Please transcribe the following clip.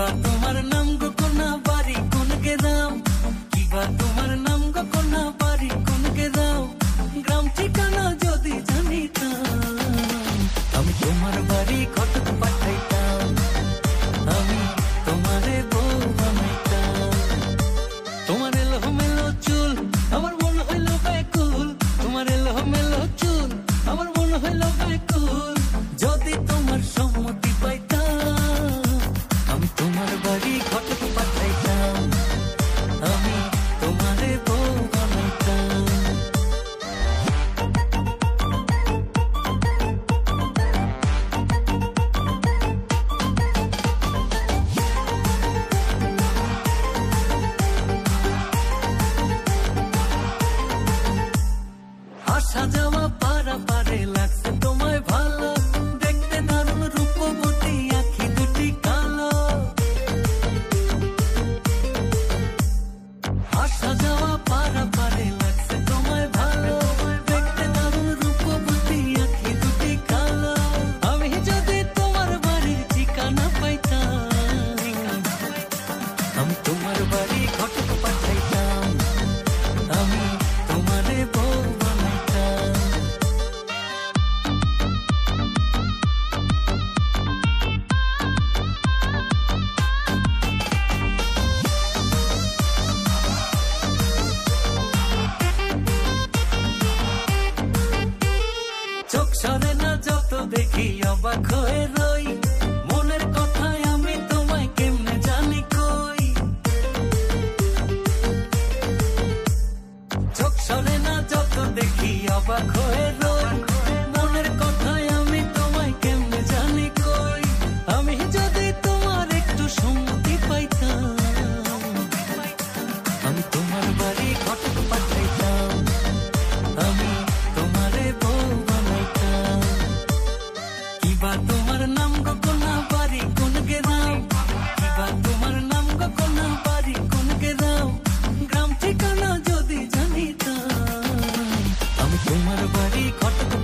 but আমি তোমার বাড়ি ঘটক আমি চোখ না যত দেখি অবাক হয়ে মনের কথায় আমি তোমায় কেমনে জানি কই? আমি ঘটক